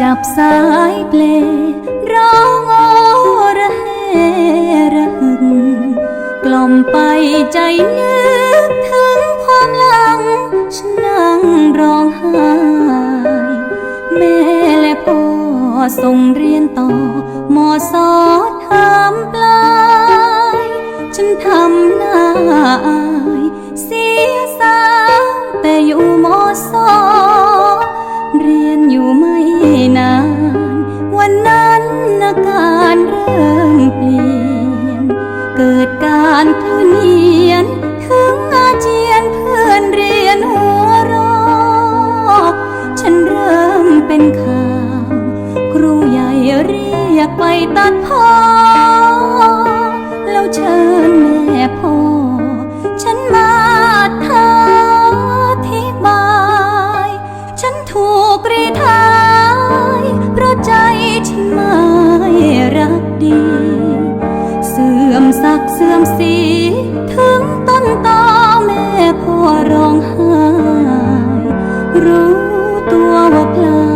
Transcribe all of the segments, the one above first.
จับสายเพลงร้องโอระเฮระหึงกล่อมไปใจนึกถึงความหลังฉันนั่งร้องไห้แม่และพ่อส่งเรียนต่อมอสอทำปลาย ฉันทำหน้า เกิดการคลื่นเหียน ถึงอาเจียนเพื่อนเรียนหัวเรอกฉันเริ่มเป็นข่าว ครูใหญ่เรียกไปตัดพ้อแล้วเชิญแม่พ่อ ศักดิ์เสื่อมสีถึงต้นตอแม่พ่อร้องไห้รู้ตัวว่าพลา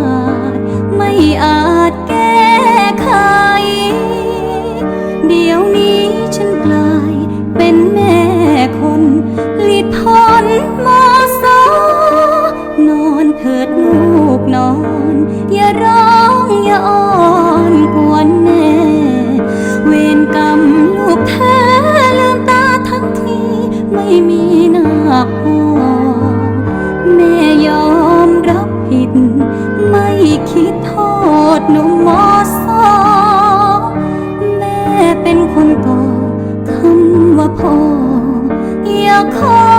ด ไม่อาจแก้ไข เดี๋ยวนี้ฉันกลายเป็นแม่คนลิดทนมอสอนอนเถิดลูกนอน อย่าร้อง ไม่คิดโทษหนุ่มมอสอแม่เป็นคนก่อคำว่าพ่ออย่าขอ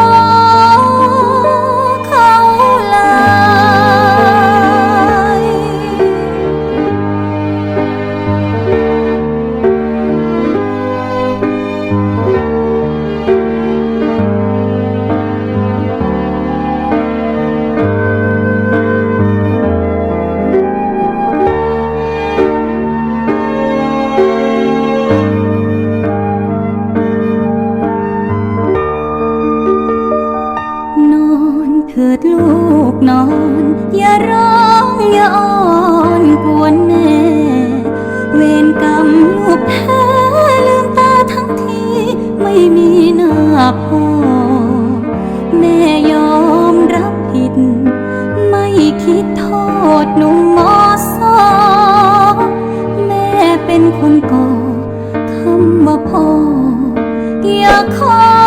เถิดลูกนอน อย่าร้องอย่าอ้อนกวนแม่ เวรกรรมลูกแท้ลืมตาทั้งทีไม่มีหน้าพ่อแม่ยอมรับผิด ไม่คิดโทษหนุ่มมอสอแม่เป็นคนก่อคำว่าพ่ออย่าขอ